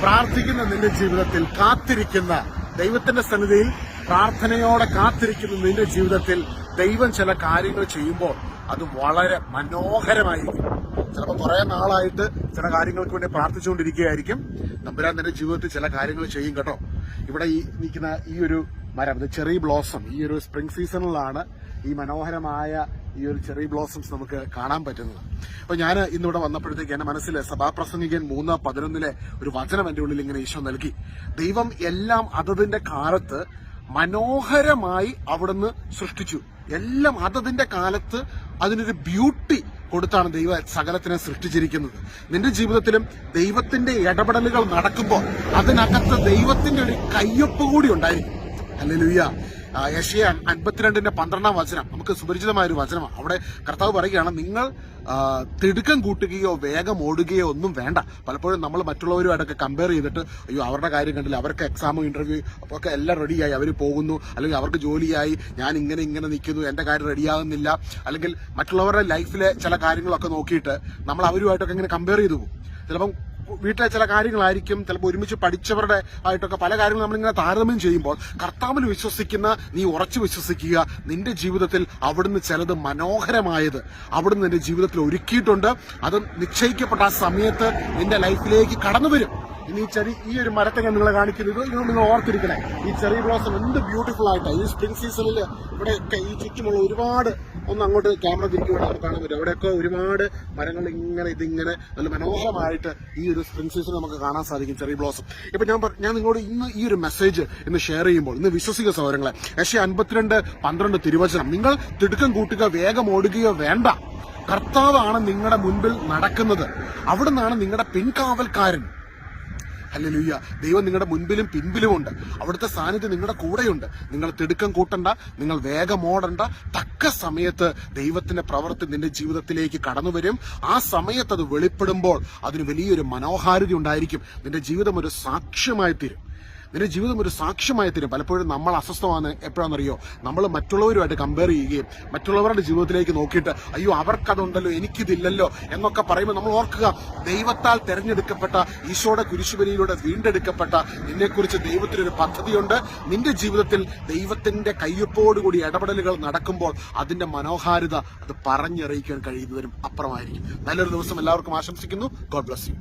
പ്രാർത്ഥിക്കുന്ന നിന്റെ ജീവിതത്തിൽ കാത്തിരിക്കുന്ന ദൈവത്തിന്റെ സന്നിധിയിൽ പ്രാർത്ഥനയോടെ കാത്തിരിക്കുന്ന നിന്റെ ജീവിതത്തിൽ ദൈവം ചില കാര്യങ്ങൾ ചെയ്യുമ്പോൾ അത് വളരെ മനോഹരമായിരിക്കും. ചിലപ്പോൾ കുറെ നാളായിട്ട് ചില കാര്യങ്ങൾക്ക് വേണ്ടി പ്രാർത്ഥിച്ചുകൊണ്ടിരിക്കുകയായിരിക്കും. നമ്പുരാൻ നിന്റെ ജീവിതത്തിൽ ചില കാര്യങ്ങൾ ചെയ്യും കേട്ടോ. ഇവിടെ ഈ നിൽക്കുന്ന ഈ ഒരു മരം ചെറിയ ചെറി ബ്ലോസം ഈ ഒരു സ്പ്രിംഗ് സീസണിലാണ് ഈ മനോഹരമായ ഈ ഒരു ചെറിയ ബ്ലോസംസ് നമുക്ക് കാണാൻ പറ്റുന്നത്. അപ്പൊ ഞാൻ ഇന്നിവിടെ വന്നപ്പോഴത്തേക്ക് എന്റെ മനസ്സിൽ സഭാപ്രസംഗികൻ മൂന്ന് പതിനൊന്നിലെ ഒരു വചനം എന്റെ ഉള്ളിൽ ഇങ്ങനെ ഈശോ നൽകി. ദൈവം എല്ലാം അതതിന്റെ കാലത്ത് മനോഹരമായി അവിടുന്ന് സൃഷ്ടിച്ചു. എല്ലാം അതതിന്റെ കാലത്ത് അതിനൊരു ബ്യൂട്ടി കൊടുത്താണ് ദൈവ സകലത്തിനെ സൃഷ്ടിച്ചിരിക്കുന്നത്. നിന്റെ ജീവിതത്തിലും ദൈവത്തിന്റെ ഇടപെടലുകൾ നടക്കുമ്പോൾ അതിനകത്ത് ദൈവത്തിന്റെ ഒരു കയ്യൊപ്പ് കൂടി ഉണ്ടായിരിക്കും. അല്ലെ യശയ അൻപത്തിരണ്ടിന്റെ പന്ത്രണ്ടാം വചനം. നമുക്ക് സുപരിചിതമായ ഒരു വചനമാണ്. അവിടെ കർത്താവ് പറയുകയാണ് നിങ്ങൾ തിടുക്കം കൂട്ടുകയോ വേഗം ഓടുകയോ ഒന്നും വേണ്ട. പലപ്പോഴും നമ്മൾ മറ്റുള്ളവരുമായിട്ടൊക്കെ കമ്പയർ ചെയ്തിട്ട് അയ്യോ അവരുടെ കാര്യം കണ്ടില്ല. അവർക്ക് എക്സാമും ഇന്റർവ്യൂ ഒക്കെ എല്ലാം റെഡിയായി അവർ പോകുന്നു. അല്ലെങ്കിൽ അവർക്ക് ജോലിയായി. ഞാൻ ഇങ്ങനെ ഇങ്ങനെ നിൽക്കുന്നു. എന്റെ കാര്യം റെഡിയാകുന്നില്ല അല്ലെങ്കിൽ മറ്റുള്ളവരുടെ ലൈഫിലെ ചില കാര്യങ്ങളൊക്കെ നോക്കിയിട്ട് നമ്മൾ അവരുമായിട്ടൊക്കെ ഇങ്ങനെ കമ്പയർ ചെയ്തു പോകും. ചിലപ്പം വീട്ടിലെ ചില കാര്യങ്ങളായിരിക്കും ചിലപ്പോൾ ഒരുമിച്ച് പഠിച്ചവരുടെ ആയിട്ടൊക്കെ പല കാര്യങ്ങളും നമ്മളിങ്ങനെ താരതമ്യം ചെയ്യുമ്പോൾ കർത്താവിൽ വിശ്വസിക്കുന്ന നീ ഉറച്ചു വിശ്വസിക്കുക നിന്റെ ജീവിതത്തിൽ അവിടുന്ന് ചിലത് മനോഹരമായത് അവിടുന്ന് നിന്റെ ജീവിതത്തിൽ ഒരുക്കിയിട്ടുണ്ട്. അത് നിശ്ചയിക്കപ്പെട്ട ആ സമയത്ത് നിന്റെ ലൈഫിലേക്ക് കടന്നു വരും ഇനി ഈ ചെറി ഈ ഒരു മരത്തെ ഞാൻ നിങ്ങളെ കാണിക്കുന്നത്. ഇത് നിങ്ങൾ ഓർത്തിരിക്കണേ. ഈ ചെറിയ ബ്ലോസം എന്ത് ബ്യൂട്ടിഫുൾ ആയിട്ടാണ് ഈ സ്പ്രിംഗ് സീസണിൽ ഇവിടെയൊക്കെ ഈ ചുറ്റുമുള്ള ഒരുപാട് ഒന്ന് അങ്ങോട്ട് ക്യാമറ തിരിക്കുമ്പോൾ നമുക്ക് കാണാൻ പറ്റും. അവിടെയൊക്കെ ഒരുപാട് മരങ്ങൾ ഇങ്ങനെ ഇതിങ്ങനെ നല്ല മനോഹരമായിട്ട് ഈ ഒരു സ്പ്രിംഗ് സീസൺ നമുക്ക് കാണാൻ സാധിക്കും ചെറിയ ബ്ലോസം ഇപ്പൊ ഞാൻ ഞാൻ നിങ്ങളോട് ഇന്ന് ഈ ഒരു മെസ്സേജ് ഇന്ന് ഷെയർ ചെയ്യുമ്പോൾ ഇന്ന് വിശ്വസിക്കുക സഹോദരങ്ങളെ പക്ഷേ അൻപത്തിരണ്ട് പന്ത്രണ്ട് തിരുവചനം. നിങ്ങൾ തിടുക്കം കൂട്ടുക വേഗം ഓടുകയോ വേണ്ട. കർത്താവാണ് നിങ്ങളുടെ മുൻപിൽ നടക്കുന്നത്. അവിടുന്നാണ് നിങ്ങളുടെ പിൻകാവൽക്കാരൻ. ഹല്ലേലൂയ. ദൈവം നിങ്ങളുടെ മുൻപിലും പിൻപിലും ഉണ്ട്. അവിടുത്തെ സാന്നിധ്യം നിങ്ങളുടെ കൂടെയുണ്ട്. നിങ്ങൾ തിടുക്കം കൂട്ടണ്ട നിങ്ങൾ വേഗം ഓടണ്ട. തക്ക സമയത്ത് ദൈവത്തിന്റെ പ്രവൃത്തി നിന്റെ ജീവിതത്തിലേക്ക് കടന്നു വരും. ആ സമയത്ത് അത് വെളിപ്പെടുമ്പോൾ അതിന് വലിയൊരു മനോഹാരിത ഉണ്ടായിരിക്കും. നിന്റെ ജീവിതം ഒരു സാക്ഷ്യമായി തീരും. നിന്റെ ജീവിതം ഒരു സാക്ഷ്യമായി തരും. പലപ്പോഴും നമ്മൾ അസ്വസ്ഥമാണ് എപ്പോഴാണെന്നറിയോ നമ്മൾ മറ്റുള്ളവരുമായിട്ട് കമ്പയർ ചെയ്യുകയും മറ്റുള്ളവരുടെ ജീവിതത്തിലേക്ക് നോക്കിയിട്ട് അയ്യോ അവർക്കതുണ്ടല്ലോ എനിക്കിതില്ലല്ലോ എന്നൊക്കെ പറയുമ്പോൾ നമ്മൾ ഓർക്കുക ദൈവത്താൽ തെരഞ്ഞെടുക്കപ്പെട്ട ഈശോയുടെ കുരിശുബലിയിലൂടെ വീണ്ടെടുക്കപ്പെട്ട നിന്നെക്കുറിച്ച് ദൈവത്തിനൊരു പദ്ധതിയുണ്ട്. നിന്റെ ജീവിതത്തിൽ ദൈവത്തിന്റെ കയ്യൊപ്പോടുകൂടി ഇടപെടലുകൾ നടക്കുമ്പോൾ അതിന്റെ മനോഹാരിത അത് പറഞ്ഞറിയിക്കാൻ കഴിയുന്നതിനും അപ്പുറമായിരിക്കും. നല്ലൊരു ദിവസം എല്ലാവർക്കും ആശംസിക്കുന്നു. God bless you